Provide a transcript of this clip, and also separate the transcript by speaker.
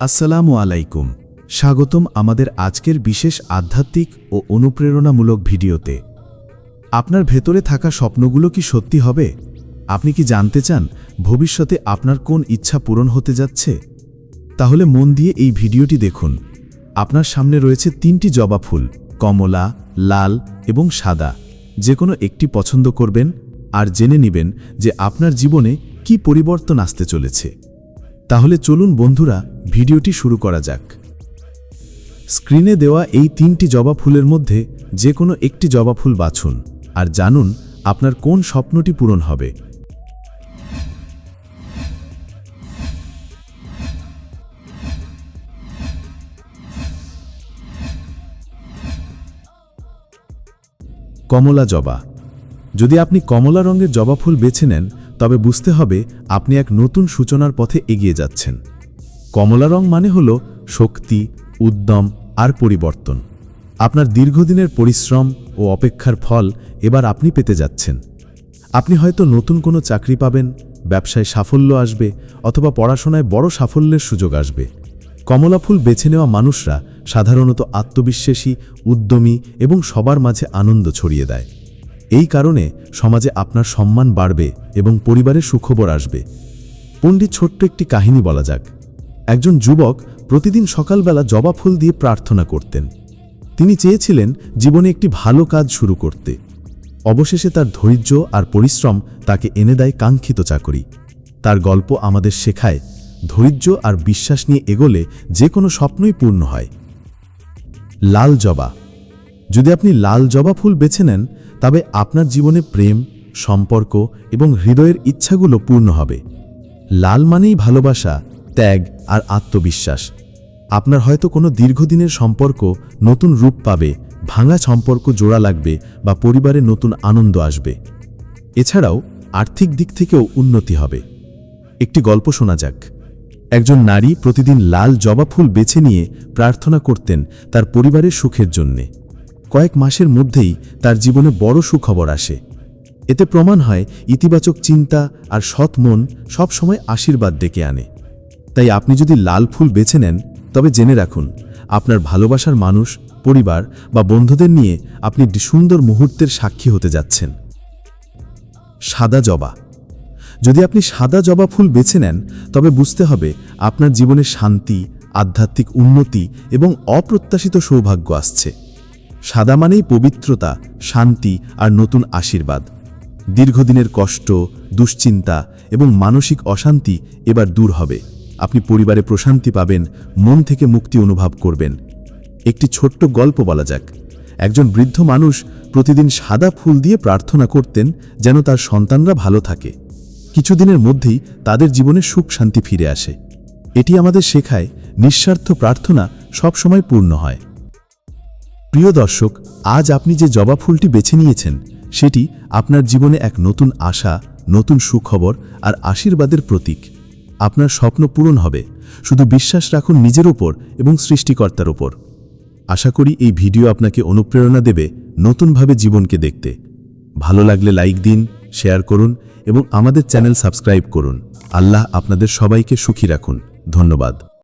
Speaker 1: আসসালামু আলাইকুম। স্বাগতম আমাদের আজকের বিশেষ আধ্যাত্মিক ও অনুপ্রেরণামূলক ভিডিওতে। আপনার ভেতরে থাকা স্বপ্নগুলো কি সত্যি হবে? আপনি কি জানতে চান ভবিষ্যতে আপনার কোন ইচ্ছা পূরণ হতে যাচ্ছে? তাহলে মন দিয়ে এই ভিডিওটি দেখুন। আপনার সামনে রয়েছে তিনটি জবা ফুল, কমলা, লাল এবং সাদা। যে কোনো একটি পছন্দ করবেন আর জেনে নেবেন যে আপনার জীবনে কি পরিবর্তন আসতে চলেছে। তাহলে চলুন বন্ধুরা, ভিডিওটি শুরু করা যাক। স্ক্রিনে দেওয়া এই তিনটি জবা ফুলের মধ্যে যে কোনো একটি জবা ফুল বাছুন আর জানুন আপনার কোন স্বপ্নটি পূরণ হবে। কমলা জবা। যদি আপনি কমলা রঙের জবা ফুল বেছে নেন তবে বুঝতে হবে আপনি এক নতুন সূচনার পথে এগিয়ে যাচ্ছেন। কমলা রং মানে হল শক্তি, উদ্যম আর পরিবর্তন। আপনার দীর্ঘদিনের পরিশ্রম ও অপেক্ষার ফল এবার আপনি পেতে যাচ্ছেন। আপনি হয়তো নতুন কোনো চাকরি পাবেন, ব্যবসায় সাফল্য আসবে অথবা পড়াশোনায় বড় সাফল্যের সুযোগ আসবে। কমলা ফুল বেছে নেওয়া মানুষরা সাধারণত আত্মবিশ্বাসী, উদ্যমী এবং সবার মাঝে আনন্দ ছড়িয়ে দেয়। এই কারণে সমাজে আপনার সম্মান বাড়বে এবং পরিবারের সুখবর আসবে। পণ্ডিত ছোট্ট একটি কাহিনী বলা যাক। একজন যুবক প্রতিদিন সকালবেলা জবা ফুল দিয়ে প্রার্থনা করতেন। তিনি চেয়েছিলেন জীবনে একটি ভালো কাজ শুরু করতে। অবশেষে তার ধৈর্য আর পরিশ্রম তাকে এনে দেয় কাঙ্ক্ষিত চাকরি। তার গল্প আমাদের শেখায়, ধৈর্য আর বিশ্বাস নিয়ে এগোলে যে কোনো স্বপ্নই পূর্ণ হয়। লাল জবা। যদি আপনি লাল জবা ফুল বেছে নেন তবে আপনার জীবনে প্রেম, সম্পর্ক এবং হৃদয়ের ইচ্ছাগুলো পূর্ণ হবে। লাল মানেই ভালোবাসা, ত্যাগ আর আত্মবিশ্বাস। আপনার হয়তো কোনো দীর্ঘদিনের সম্পর্ক নতুন রূপ পাবে, ভাঙা সম্পর্ক জোড়া লাগবে বা পরিবারে নতুন আনন্দ আসবে। এছাড়াও আর্থিক দিক থেকেও উন্নতি হবে। একটি গল্প শোনা যাক। একজন নারী প্রতিদিন লাল জবা ফুল বেছে নিয়ে প্রার্থনা করতেন তার পরিবারের সুখের জন্যে। কয়েক মাসের মধ্যেই তার জীবনে বড় সুখবর আসে। এতে প্রমাণ হয় ইতিবাচক চিন্তা আর সৎ মন সবসময় আশীর্বাদ ডেকে আনে। তাই আপনি যদি লাল ফুল বেছে নেন, তবে জেনে রাখুন, আপনার ভালোবাসার মানুষ, পরিবার বা বন্ধুদের নিয়ে আপনি সুন্দর মুহূর্তের সাক্ষী হতে যাচ্ছেন। সাদা জবা। যদি আপনি সাদা জবা ফুল বেছে নেন, তবে বুঝতে হবে আপনার জীবনে শান্তি, আধ্যাত্মিক উন্নতি এবং অপ্রত্যাশিত সৌভাগ্য আসছে। সাদা মানেই পবিত্রতা, শান্তি আর নতুন আশীর্বাদ। দীর্ঘদিনের কষ্ট, দুশ্চিন্তা এবং মানসিক অশান্তি এবার দূর হবে। আপনি পরিবারে প্রশান্তি পাবেন, মন থেকে মুক্তি অনুভব করবেন। একটি ছোট্ট গল্প বলা যাক। একজন বৃদ্ধ মানুষ প্রতিদিন সাদা ফুল দিয়ে প্রার্থনা করতেন যেন তার সন্তানরা ভালো থাকে। কিছুদিনের মধ্যেই তাদের জীবনে সুখ শান্তি ফিরে আসে। এটি আমাদের শেখায় নিঃস্বার্থ প্রার্থনা সবসময় পূর্ণ হয়। প্রিয় দর্শক, আজ আপনি যে জবা ফুলটি বেছে নিয়েছেন, সেটি আপনার জীবনে এক নতুন আশা, নতুন সুখবর আর আশীর্বাদের প্রতীক। আপনার স্বপ্ন পূরণ হবে। শুধু বিশ্বাস রাখুন নিজের ওপর এবং সৃষ্টিকর্তার ওপর আশা করি এই ভিডিও আপনাকে অনুপ্রেরণা দেবে নতুনভাবে জীবনকে দেখতে। ভালো লাগলে লাইক দিন, শেয়ার করুন এবং আমাদের চ্যানেল সাবস্ক্রাইব করুন। আল্লাহ আপনাদের সবাইকে সুখী রাখুন। ধন্যবাদ।